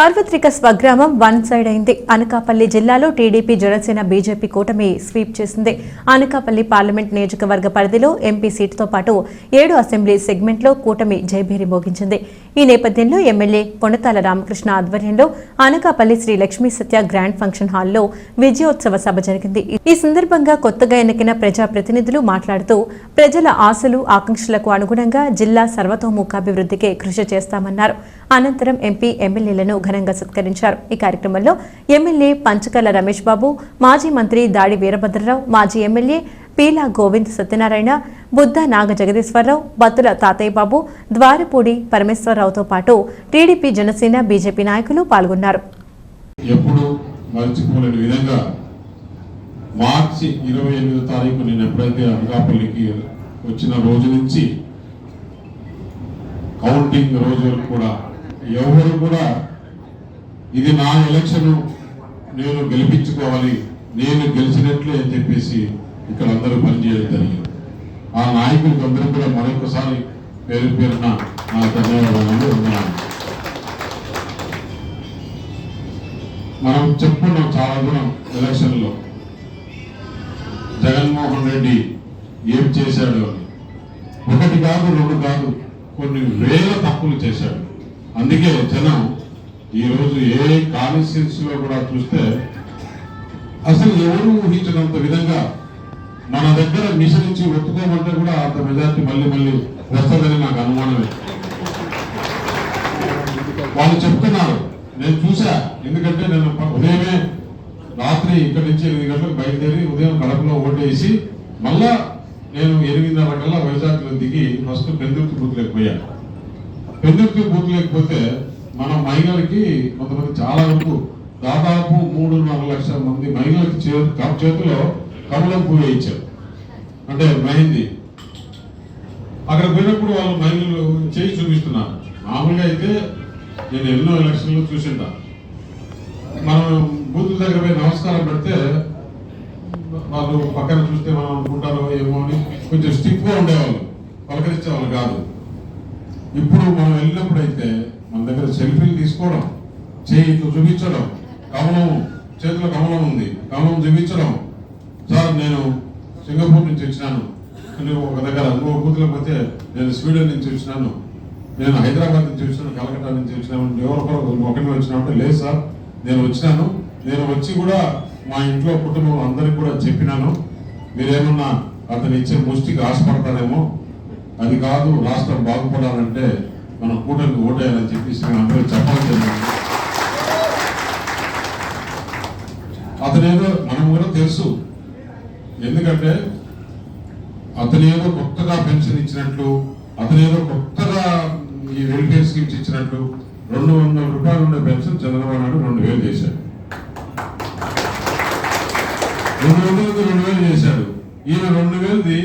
సార్వత్రిక స్వగ్రామం one side అయింది. అనకాపల్లి జిల్లాలో టీడీపీ జనసేన బీజేపీ కూటమి స్వీప్ చేసింది. అనకాపల్లి పార్లమెంట్ నియోజకవర్గ పరిధిలో ఎంపీ సీటుతో పాటు ఏడు అసెంబ్లీ సెగ్మెంట్లో కూటమి జయభేరి మోగించింది. ఈ నేపథ్యంలో ఎమ్మెల్యే కొనతాల రామకృష్ణ ఆధ్వర్యంలో అనకాపల్లి శ్రీ లక్ష్మీ సత్య గ్రాండ్ ఫంక్షన్ హాల్లో విజయోత్సవ సభ జరిగింది. ఈ సందర్భంగా కొత్తగా ఎన్నికైన ప్రజాప్రతినిధులు మాట్లాడుతూ ప్రజల ఆశలు ఆకాంక్షలకు అనుగుణంగా జిల్లా సర్వతోముఖాభివృద్ధికి కృషి చేస్తామన్నారు. అనంతరం ఎంపీ ఎమ్మెల్యేలను ఘనంగా సత్కరించారు. ఈ కార్యక్రమంలో ఎమ్మెల్యే పంచకల రమేష్ బాబు మాజీ మంత్రి దాడి వీరభద్రరావు మాజీ ఎమ్మెల్యే పీలా గోవింద్ సత్యనారాయణ బుద్ధ నాగ జగదీశ్వరరావు బత్తుల తాతయ్య బాబు ద్వారపూడి పరమేశ్వరరావుతో పాటు టీడీపీ జనసేన బీజేపీ నాయకులు పాల్గొన్నారు. ఎప్పుడు మర్చిపోలేని విధంగా మార్చి ఇరవై ఎనిమిదో తారీఖు నేను ఎప్పుడైతే అనకాపల్లికి వచ్చిన రోజు నుంచి కౌంటింగ్ రోజు వరకు కూడా ఎవరు కూడా ఇది నా ఎలక్షన్ నేను గెలిపించుకోవాలి నేను గెలిచినట్లే అని చెప్పేసి ఇక్కడ అందరూ పనిచేయడం జరిగింది. ఆ నాయకులకు అందరూ కూడా మరొకసారి పేరు పేరున నా ధన్యవాదాలు ఉన్నాను మనం చెప్పుకున్నాం చాలా దూరం ఎలక్షన్లో. జగన్మోహన్ రెడ్డి ఏం చేశాడు అని. ఒకటి కాదు రెండు కాదు కొన్ని వేల తప్పులు చేశాడు. అందుకే జనం ఈరోజు ఏ కాన్స్టిట్యూన్స్లో కూడా చూస్తే అసలు ఎవరు ఊహించినంత విధంగా మన దగ్గర మిషన్ ఇచ్చి ఒత్తుకోమంటే కూడా అంత మెజార్టీ మళ్ళీ మళ్ళీ వస్తుందని నాకు అనుమానమే. వాళ్ళు చెప్తున్నారు. నేను చూసా ఎందుకంటే నేను ఉదయమే రాత్రి ఇక్కడి నుంచి ఎనిమిది గంటలకు బయలుదేరి ఉదయం కడపలో ఓటేసి మళ్ళా నేను ఎనిమిదిన్నర కల్లా వైజాగ్లో దిగి ఫస్ట్ పెందుర్తి బూత్లోకి పోయాను పెందుర్తి బూత్ లేకపోతే మన మహిళలకి కొంతమంది చాలా వరకు దాదాపు మూడున్నర లక్షల మంది మహిళలకి చేతిలో కమలం పూజ ఇచ్చారు అంటే మెహందీ. అక్కడ పోయినప్పుడు వాళ్ళు మహిళలు చేయి చూపిస్తున్నారు. మామూలుగా అయితే నేను ఎన్నో ఎలక్షన్లు చూసింటా. మనం బూతుల దగ్గర పోయి నమస్కారం పెడితే వాళ్ళు పక్కన చూస్తే మనం అనుకుంటారో ఏమో అని కొంచెం స్టిక్గా ఉండేవాళ్ళు పలకరించే వాళ్ళు కాదు. ఇప్పుడు మనం వెళ్ళినప్పుడు అయితే మన దగ్గర సెల్ఫీలు తీసుకోవడం చేయి చూపించడం కమలం చేతిలో కమలం ఉంది కమలం చూపించడం. సార్ నేను సింగపూర్ నుంచి వచ్చినాను. నేను ఒక దగ్గర ఇంకో బూత్లో పోతే నేను స్వీడన్ నుంచి వచ్చినాను. నేను హైదరాబాద్ నుంచి వచ్చినాను కలకత్తా నుంచి వచ్చినాను. ఎవరొకరు ఒకటి వచ్చినామంటే లేదు సార్. నేను వచ్చినాను. నేను వచ్చి కూడా మా ఇంట్లో కుటుంబం అందరికి కూడా చెప్పినాను. మీరేమన్నా అతను ఇచ్చే ముష్టికి ఆశపడతారేమో? అది కాదు రాష్ట్రం బాగుపడాలంటే మన కూటమికి ఓటేయాలని చెప్పేసి మేము అందరూ చెప్పాలి జరిగింది. అతనేదో మనం కూడా తెలుసు. ఎందుకంటే అతనేదో కొత్తగా పెన్షన్ ఇచ్చినట్లు అతనేదో కొత్తగా ఈ వెల్ఫేర్ స్కీమ్స్ ఇచ్చినట్లు రెండు వందల రూపాయలు ఉండే పెన్షన్ చంద్రబాబు నాయుడు రెండు వేలు చేశాడు. రెండు వందలకి రెండు వేలు చేశాడు. ఈయన రెండు వేలది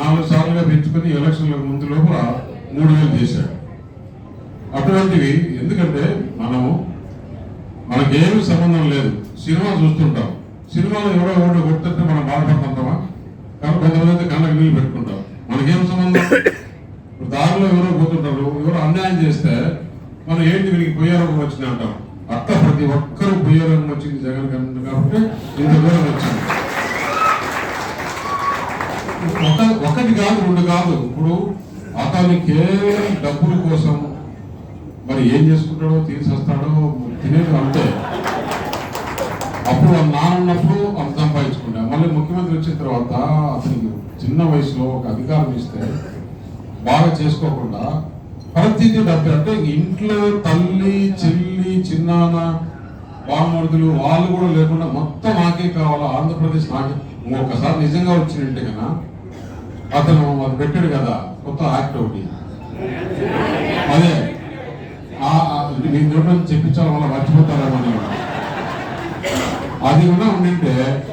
నాలుగు సార్లుగా పెంచుకొని ఎలక్షన్లకు ముందు లోపల మూడు వేలు చేశాడు. అటువంటివి ఎందుకంటే మనము మనకేమీ సంబంధం లేదు. సినిమా చూస్తుంటాం. సినిమాలో ఎవరో ఎవరో కొడుతుంటే మనం బాధపడుతుంటామా? కానీ కొంతమంది కళ్ళకి నీళ్ళు పెట్టుకుంటాం. మనకేం సంబంధం? ఇప్పుడు దారిలో ఎవరో పోతుంటారు ఎవరో అన్యాయం చేస్తే మనం ఏంటి వీరికి పొయ్యారోగం వచ్చింది అంటాం. అత్త ప్రతి ఒక్కరూ పొయ్యారోగం వచ్చింది జగన్ గారికి కాబట్టి ఇంత దూరం వచ్చింది. ఒక ఒకటి కాదు రెండు కాదు. ఇప్పుడు అతను కేవలం డబ్బుల కోసం మరి ఏం చేసుకుంటాడో తీసేస్తాడో తినేది అంతే. అప్పుడు నాన్నప్పుడు నాన్న అంత సంపాదించుకుంటా. మళ్ళీ ముఖ్యమంత్రి వచ్చిన తర్వాత అతనికి చిన్న వయసులో ఒక అధికారం ఇస్తే బాగా చేసుకోకుండా ప్రతిదీ డబ్బు అంటే ఇంట్లో తల్లి చెల్లి చిన్నాన్న బామర్దులు వాళ్ళు కూడా లేకుండా మొత్తం నాకే కావాలా? ఆంధ్రప్రదేశ్ నాకే. ఒక్కసారి నిజంగా వచ్చినట్టే కదా అతను అది పెట్టాడు కదా కొత్త యాక్ట్ ఒకటి. అదే. ఆ- ఆ- చెప్పించాలి వల్ల మర్చిపోతారేమో అని. అది కూడా ఉండింటే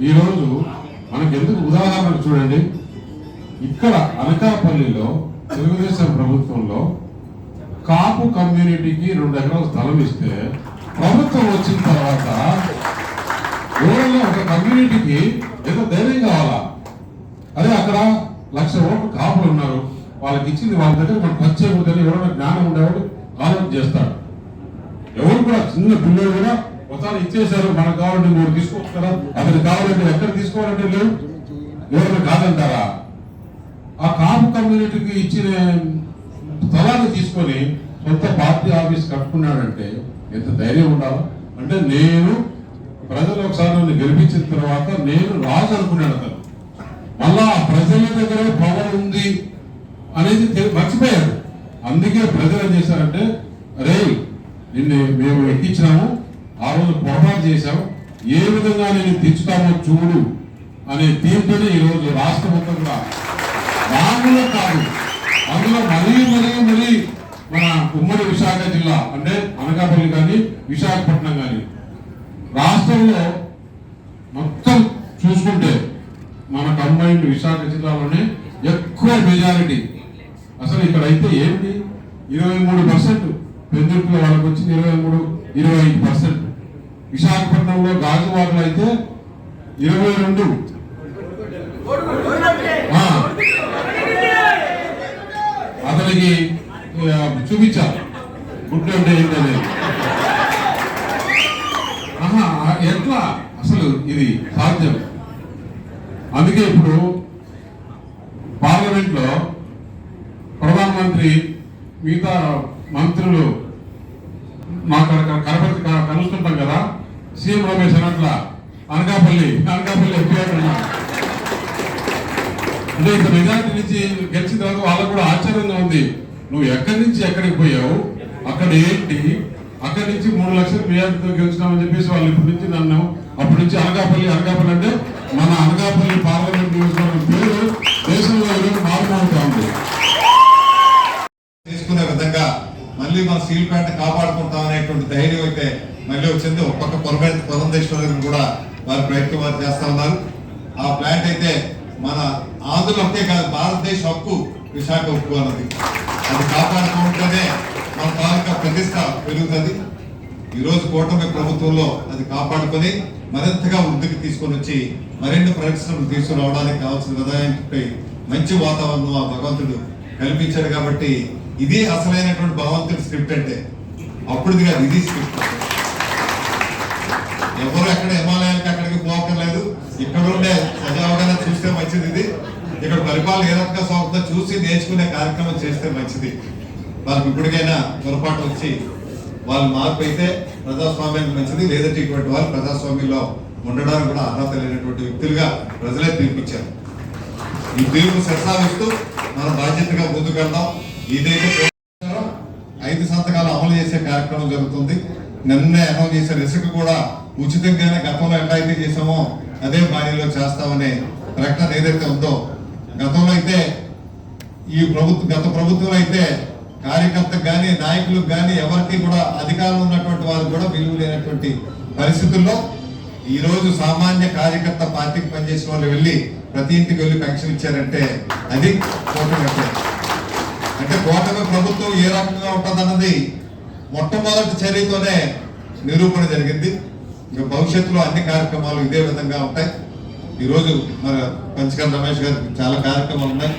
ఈరోజు మనకి ఎందుకు ఉదాహరణకు చూడండి. ఇక్కడ అనకాపల్లిలో తెలుగుదేశం ప్రభుత్వంలో కాపు కమ్యూనిటీకి రెండు ఎకరాల స్థలం ఇస్తే ప్రభుత్వం వచ్చిన తర్వాత ఊళ్ళో ఒక కమ్యూనిటీకి ఏదో ధైర్యం కావాలా? అదే అక్కడ లక్ష ఓట్లు కాపులు ఉన్నారు. వాళ్ళకి ఇచ్చింది వాళ్ళ దగ్గర మనం ఖర్చు చేయకూడదని ఎవరైనా జ్ఞానం ఉండేవాడు ఆలోచన చేస్తాడు ఎవరు కూడా చిన్న పిల్లలు కూడా ఒకసారి ఇచ్చేశారు మనకు కావాలంటే మీరు తీసుకోవచ్చు కదా అతను కావాలంటే ఎక్కడ తీసుకోవాలంటే లేవు. ఎవరు కాదంటారా? ఆ కాపు కమ్యూనిటీకి ఇచ్చిన స్థలాన్ని తీసుకొని సొంత పార్టీ ఆఫీస్ కట్టుకున్నాడంటే ఎంత ధైర్యం ఉండాలి? అంటే నేను ప్రజలు ఒకసారి నన్ను గెలిపించిన తర్వాత నేను రాజు అనుకున్నాను అతను. మళ్ళా ఆ ప్రజల దగ్గర పవర్ ఉంది అనేది మర్చిపోయాడు అందుకే ప్రజలు ఏం చేశారంటే అరే నిన్ను మేము ఎక్కించినాము ఆ రోజు పొరపాటు చేశాం ఏ విధంగా నేను తెచ్చుతామో చూడు అనే తీర్పుని ఈరోజు రాష్ట్ర మొత్తం కూడా మామూలు కాదు. అందులో మరీ మరీ మరీ మన ఉమ్మడి విశాఖ జిల్లా అంటే అనకాపల్లి కానీ విశాఖపట్నం కానీ రాష్ట్రంలో మొత్తం చూసుకుంటే మన కంబైన్డ్ విశాఖ జిల్లాలోనే ఎక్కువ మెజారిటీ. అసలు ఇక్కడ అయితే ఏంటి ఇరవై మూడు పర్సెంట్ పెందుర్తిలో వాళ్ళకి వచ్చింది ఇరవై మూడు ఇరవై ఐదు పర్సెంట్. విశాఖపట్నంలో గాజువాకలో అయితే ఇరవై రెండు. ఆ. అతనికి చూపించాలి గుడ్ అంటే ఏంటనేది ఆహా ఎట్లా? అసలు ఇది సాధ్యం. అందుకే ఇప్పుడు పార్లమెంట్లో ప్రధానమంత్రి మంత్రులు మాకు కనపడి కలుస్తుంటాం కదా సీఎం రమేష్ అన్నట్ల అనకాపల్లి అనకాపల్లి ఎఫ్ఐఆర్ అంటే ఇంత మెజార్టీ నుంచి గెలిచిన తర్వాత వాళ్ళకు కూడా ఆశ్చర్యంగా ఉంది. నువ్వు ఎక్కడి నుంచి ఎక్కడికి పోయావు? అక్కడ ఏంటి? అక్కడి నుంచి మూడు లక్షల మెజార్టీతో గెలిచినామని చెప్పేసి వాళ్ళు ఇప్పటి నుంచి నన్ను అప్పటి నుంచి అనకాపల్లి అనకాపల్లి అంటే మన అనకాపల్లి పార్లమెంట్ నియోజకవర్గం పేరు దేశంలో ఈరోజు మారుమోగుతా ఉంది తీసుకునే విధంగా మళ్ళీ మన స్టీల్ ప్లాంట్ కాపాడుకుంటాం అనేటువంటి ధైర్యం అయితే మళ్ళీ వచ్చింది. ఒక్కొక్క పక్క పొరపై కూడా వారి ప్రయత్నం వారు చేస్తా ఉన్నారు. ఆ ప్లాంట్ అయితే మన ఆంధ్రులు ఒకే కాదు భారతదేశ హక్కు విశాఖ ఉక్కు అన్నది. అది కాపాడుకుంటేనే మన తాలూకా ప్రతిష్ట పెరుగుతుంది. ఈ రోజు కూటమి ప్రభుత్వంలో అది కాపాడుకొని మరింతగా వృద్ధికి తీసుకొని వచ్చి మరిన్ని పరిశ్రమలు తీసుకురావడానికి కావాల్సిన విధానంపై మంచి వాతావరణం ఆ భగవంతుడు కల్పించాడు కాబట్టి ఇది అసలైనటువంటి భగవంతుడి స్క్రిప్ట్ అంటే. అప్పుడుది కాదు ఇది స్క్రిప్ట్. ఎవరు ఎక్కడ హిమాలయానికి అక్కడికి పోకర్లేదు ఇక్కడ ఉండే సజావుగా చూస్తే మంచిది ఇది. ఇక్కడ పరిపాలన ఏ రకంగా సాగుతుందో చూసి నేర్చుకునే కార్యక్రమం చేస్తే మంచిది. వాళ్ళకి ఇప్పటికైనా పొరపాటు వచ్చి వాళ్ళు మార్పు అయితే ప్రజాస్వామ్యానికి మంచిది. లేదంటే ఇటువంటి వాళ్ళు ప్రజాస్వామ్యంలో ఉండడానికి కూడా అర్హత లేనటువంటి వ్యక్తులుగా ప్రజలే పిలిపించారు. ఈ తీర్పు శిరసావిస్తూ మన బాధ్యతగా ముందుకెళ్దాం. ఏదైతే ఐదు సంతకాలు అమలు చేసే కార్యక్రమం జరుగుతుంది. నిన్నే అనౌన్స్ చేసే ఇసుక కూడా ఉచితంగానే గతంలో ఎలా అయితే చేసామో అదే బాణీలో చేస్తామనే ప్రకటన ఏదైతే ఉందో గతంలో అయితే ఈ ప్రభుత్వ గత ప్రభుత్వం అయితే కార్యకర్తకు కానీ నాయకులకు కానీ ఎవరికి కూడా అధికారం ఉన్నటువంటి వారికి కూడా విలువ లేనటువంటి పరిస్థితుల్లో ఈ రోజు సామాన్య కార్యకర్త పార్టీకి పనిచేసిన వాళ్ళు వెళ్ళి ప్రతి ఇంటికి వెళ్ళి పెన్షన్ ఇచ్చారంటే అది కూటమి అంటే కూటమి ప్రభుత్వం ఏ రకంగా ఉంటుందన్నది మొట్టమొదటి చర్యతోనే నిరూపణ జరిగింది. ఇంకా భవిష్యత్తులో అన్ని కార్యక్రమాలు ఇదే విధంగా ఉంటాయి. ఈరోజు మన పంచకల్ రమేష్ గారికి చాలా కార్యక్రమాలు ఉన్నాయి.